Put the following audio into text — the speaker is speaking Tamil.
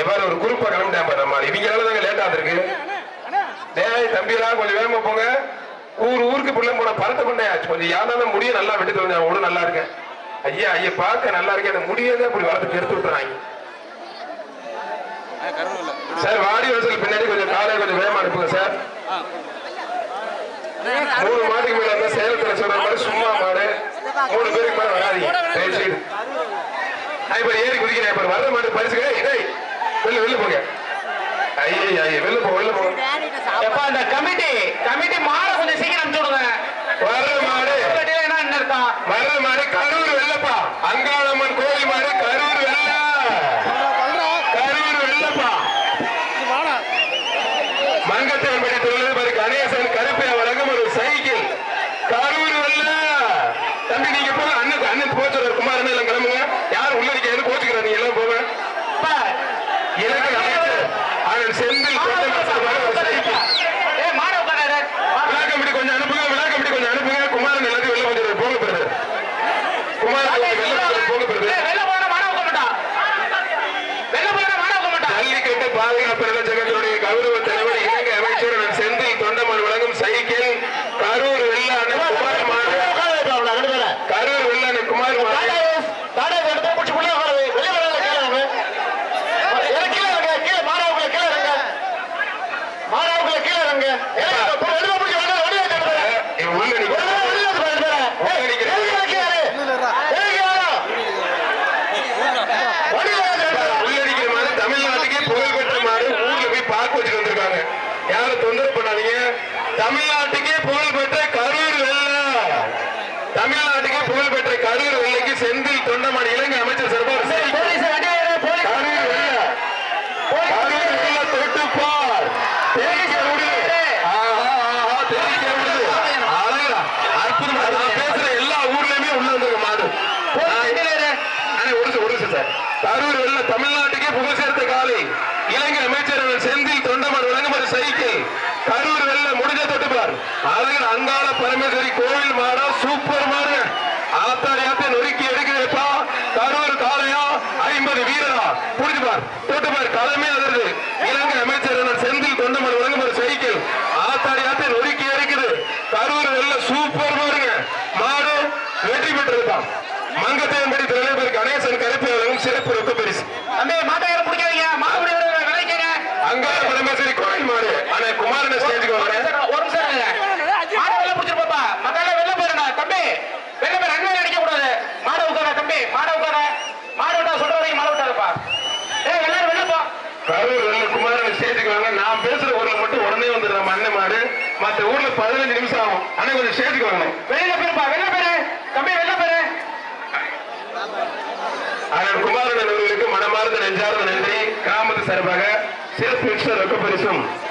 எவ்வாறு ஒரு பாரு நம்ம இவங்களால தாங்க லேட் ஆகுது டேய் தம்பிலாம் கொஞ்சம் வேகமா போங்க. ஊர் ஊருக்கு பிள்ளை போன பரட்ட பண்ணாச்சு கொஞ்சம் யாரான முடிய நல்லா விட்டு தோணும் அவனும் நல்லா இருக்கேன். ஐயா ஐயா பார்க்க நல்லா இருக்கேன். அந்த அப்படி வளர்த்து எடுத்து விட்டுறாங்க. சார் வாடி வசல் பின்னாடி கொஞ்சம் காலை கொஞ்சம் வேகமா அனுப்புங்க சார். மூணு மாட்டுக்கு மேல சேலத்துல சொல்ற மாதிரி சும்மா மாடு மூணு பேருக்கு மேல வராதீங்க. நான் இப்ப ஏறி குதிக்கிறேன். இப்ப வர்ற மாடு பரிசுங்க. டேய் வெளில வெளில போங்க. ஐயே ஐயே வெளில போ வெளில போங்க எப்பா இந்த கமிட்டி கமிட்டி மாற கொஞ்சம் சீக்கிரம் விடுங்க வர்ற மாடு. என்ன அர்த்தம் வர்ற மாடு கரூர் வெள்ளப்பா. அங்காளம்மன் கோயில் மாடு கரூர் வெள்ள. கரூர் வெள்ளப்பா. மங்கத்தேவன்படி தொழிலதிபர் கணேசன் கருப்பையா வழங்கும் ஒரு சைக்கிள். கரூர் வெள்ள. தம்பி நீங்க போங்க. அண்ணன் அண்ணன் போச்சு குமாரன் எல்லாம் கிளம்புங்க யாரும் உள்ள நிக்க எதுவும் கோச்சுக்கிறார் நீங்க எல்லாம் போங்க அப்பா, இலங்கை அமைச்சர் அண்ணன் செந்தில் கொண்டமாசன் வழங்கும் ஒரு சைக்கிள் ஏய், மாட உட்காராரு. விழா கமிட்டி கொஞ்சம் அனுப்புங்க விழா கமிட்டி கொஞ்சம் அனுப்புங்க குமாரன் எல்லாத்தையும் வெளில வந்துடுறாரு போங்க பிரதர் குமாரன் கொஞ்சம் வெளில வந்துடுறாரு, போங்க பிரதர் ஏய், வெளில போனா மாட உட்கார மாட்டான். வெளில போனா மாட உட்கார மாட்டான். ஜல்லிக்கட்டு பாதுகாப்பு நலச்சங்கத்தினுடைய கௌரவ தலைவர் இலங்கை அமைச்சர் அண்ணன் செந்தில் தொண்டமான் வழங்கும் சைக்கிள் கரூர் வெள்ளான குமார் மாடு கரூர் வெள்ளான குமார் மாடு இவன் உள்ள நிக்க உள்ள நிக்கிறேன் உள்ளடிக்கிற மாடு தமிழ்நாட்டுக்கே புகழ்பெற்ற மாடு ஊர்ல போய் பார்க்க வச்சுட்டு வந்திருக்காங்க யாரும் தொந்தரவு பண்ணாதீங்க தமிழ்நாட்டுக்கே புகழ்பெற்ற கரூர் வெள்ளை. தமிழ்நாட்டுக்கே புகழ்பெற்ற கரூர் வெள்ளைக்கு செந்தில் தொண்டமான் இலங்கை அமைச்சர் வெள்ளை தொட்டுப்பார் தெரிவிக்க விடு. ஆஹா, ஆஹா, தெரிவிக்க விடு. அழகுடா. அற்புதமா. நான் பேசுற எல்லா ஊர்லயுமே உள்ள வந்திருக்க மாடு நான் அண்ணே, ஒரு நிமிஷம், ஒரு நிமிஷம் சார். கரூர் வெள்ள தமிழ்நாட்டுக்கே புகழ் சேர்த்த காலை இலங்கை அமைச்சர் அவர் செந்தில் தொண்டமன் வழங்கும் ஒரு சைக்கிள் கரூர் வெள்ள முடிஞ்ச தொட்டுப்பார் அதுக்கு அங்காள பரமேஸ்வரி கோவில் மாடா சூப்பர் மாடு. ஆத்தாடி ஆத்த நொறுக்கி எடுக்கிறப்பா கரூர் காளையா ஐம்பது வீரரா. புரிஞ்சுப்பார் தொட்டுப்பார் களமே அதற்கு இலங்கை அமைச்சர் செந்தில் தொண்டமன் வழங்கும் ஒரு சைக்கிள் ஆத்தாடி நொறுக்கி எடுக்குது. கரூர் வெள்ள சூப்பர் மாடுங்க. மாடு வெற்றி பெற்றிருப்பான் மங்கத்தேன்படி தலைவர் கணேசன் கருப்பு வழங்கும் சிறப்பு ரொக்க பரிசு. அந்த யாரும் பிடிக்காதீங்க. மாடு பிடி விடுங்க, விளைவிக்கங்க. அங்காள பரமேஸ்வரி கோயில் மாடு அண்ணே குமாரன ஸ்டேஜுக்கு ஒரு வரேன் நிமிஷம், ஒரு நிமிஷம் இருங்க. மாடை வெளில பிடிச்சிட்டு போப்பா. மக்களே, வெளில போயிருங்க. தம்பி, வெளில போய் ரெண்டு பேரும் அடிக்க கூடாது. மாடை உட்கார, தம்பி, மாடை உட்கார. மாடு விட்டா சொல்ற வரைக்கும் மாடு விட்டாருப்பா. ஏய், எல்லாரும் வெளில போ. கரூர் வெள்ள குமாரன் ஸ்டேஜுக்கு வாங்க. நான் பேசுற ஊர்ல மட்டும் உடனே வந்துடுற அண்ணன் மாடு. மத்த ஊர்ல பதினஞ்சு நிமிஷம் ஆகும். அண்ணே கொஞ்சம் ஸ்டேஜுக்கு வாங்க. வெளியில போயிருப்பா, வெளில போயிரு. தம்பி, வெளில போயிரு. அண்ணன் குமாரன் அவர்களுக்கு மனமார்ந்த நெஞ்சார்ந்த நன்றி. கிராமத்து சார்பாக சிறப்பு ரொக்க பரிசும்.